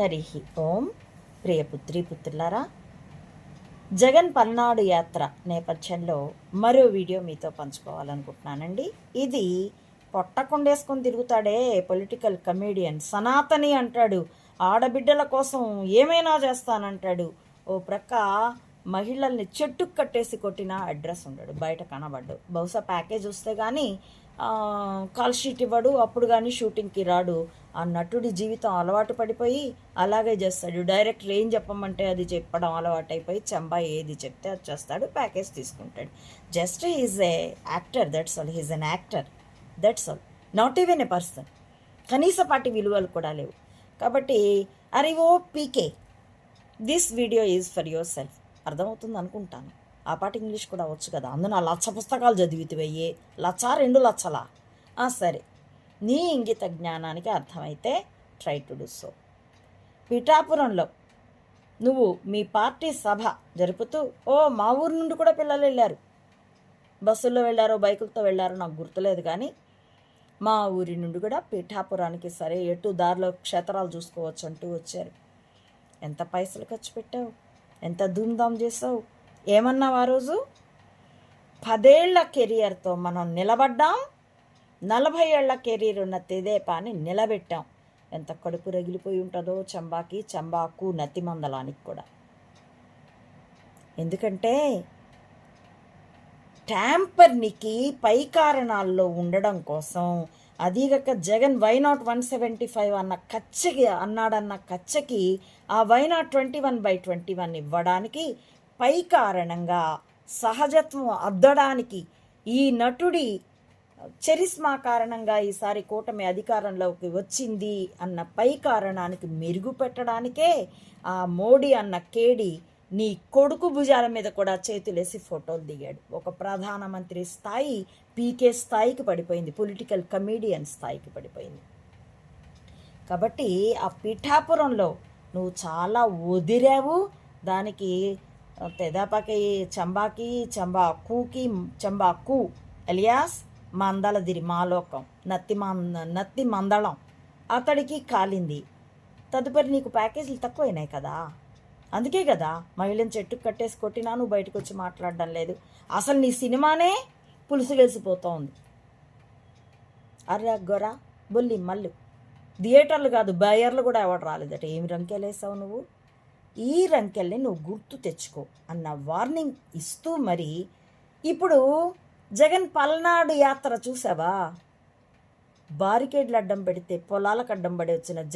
హరి ఓం. ప్రియ పుత్రి పుత్రులారా జగన్ పల్నాడు యాత్ర నేపథ్యంలో మరో వీడియో మీతో పంచుకోవాలనుకుంటున్నానండి. ఇది పొట్టకుండేసుకొని తిరుగుతాడే పొలిటికల్ కమేడియన్ సనాతని అంటాడు. ఆడబిడ్డల కోసం ఏమైనా చేస్తానంటాడు. ఓ ప్రక్క మహిళల్ని చెట్టుకు కట్టేసి కొట్టిన అడ్రస్ ఉండడు బయట కనబడ్డు. బహుశా ప్యాకేజ్ వస్తే కానీ కాల్ షీట్ ఇవ్వడు అప్పుడు కానీ షూటింగ్కి రాడు ఆ నటుడి జీవితం అలవాటు పడిపోయి అలాగే చేస్తాడు. డైరెక్ట్ ఏం చెప్పమంటే అది చెప్పడం అలవాటు అయిపోయి చంబా ఏది చెప్తే అది చేస్తాడు ప్యాకేజ్ తీసుకుంటాడు. Just he's a actor that's all. He's an actor that's all. Not even a person. కనీసపాటి విలువలు కూడా లేవు. కాబట్టి అరే ఓ PK this video is for yourself. అర్థమవుతుంది అనుకుంటాను. ఆ పాట ఇంగ్లీష్ కూడా వచ్చు కదా. అందున లచ్చ పుస్తకాలు చదివితివయ్యే లచ్చ రెండు లచ్చలా. సరే. నీ ఇంగిత జ్ఞానానికి అర్థమైతే ట్రై టు డూ సో. పిఠాపురంలో నువ్వు మీ పార్టీ సభ జరుపుతూ ఓ మా ఊరు నుండి కూడా పిల్లలు వెళ్ళారు. బస్సుల్లో వెళ్ళారో బైకులతో వెళ్ళారో నాకు గుర్తులేదు కానీ మా ఊరి నుండి కూడా పిఠాపురానికి సరే ఎటు దారిలో క్షేత్రాలు చూసుకోవచ్చు అంటూ వచ్చారు. ఎంత పైసలు ఖర్చు పెట్టావు? ఎంత ధూమ్ధామ్ చేసావు ఏమన్నావు ఆ రోజు? పదేళ్ళ కెరియర్తో మనం నిలబడ్డాం నలభై ఏళ్ళ కెరీర్ ఉన్న తెదేపాని నిలబెట్టాం. ఎంత కడుపు రగిలిపోయి ఉంటుందో చంబాకి చంబాకు నత్తి మందలానికి కూడా. ఎందుకంటే ట్యాంపర్నికి పై కారణాల్లో ఉండడం కోసం అదీగక Jagan why not one seventy five అన్న కచ్చకి అన్నాడన్న కచ్చకి ఆ why not twenty one by twenty one ఇవ్వడానికి పై కారణంగా సహజత్వం అద్దడానికి ఈ నటుడి చరిస్మా కారణంగా ఈసారి కూటమి అధికారంలోకి వచ్చింది అన్న పై కారణానికి మెరుగు పెట్టడానికే ఆ మోడీ అన్న కేడి నీ కొడుకు భుజాల మీద కూడా చేతులేసి ఫోటోలు దిగాడు. ఒక ప్రధానమంత్రి స్థాయి పీకే స్థాయికి పడిపోయింది. పొలిటికల్ కమీడియన్ స్థాయికి పడిపోయింది. కాబట్టి ఆ పిఠాపురంలో నువ్వు చాలా వదిరావు దానికి తెదాపకి చంబాకి చంబాకుకి చంబాకు ఎలియాస్ మందలదిరి మాలోకం నత్తి మంద నత్తి మందళం అతడికి కాలింది. తదుపరి నీకు ప్యాకేజీలు తక్కువైనాయి కదా. అందుకే కదా మహిళను చెట్టుకు కట్టేసి కొట్టినా నువ్వు బయటకు వచ్చి మాట్లాడడం లేదు. అసలు నీ సినిమానే పులుసు వెలిసిపోతోంది అర్రా గొర బొల్లి మల్లు. థియేటర్లు కాదు బయర్లు కూడా ఎవడు రాలేదట. ఏమి రంకెలేసావు నువ్వు? ఈ రంకెల్ని నువ్వు గుర్తు తెచ్చుకో అన్న వార్నింగ్ ఇస్తూ మరి ఇప్పుడు జగన్ పల్నాడు యాత్ర చూసావా? బారికేడ్లు అడ్డం పెడితే పొలాలకు అడ్డం పడి వచ్చిన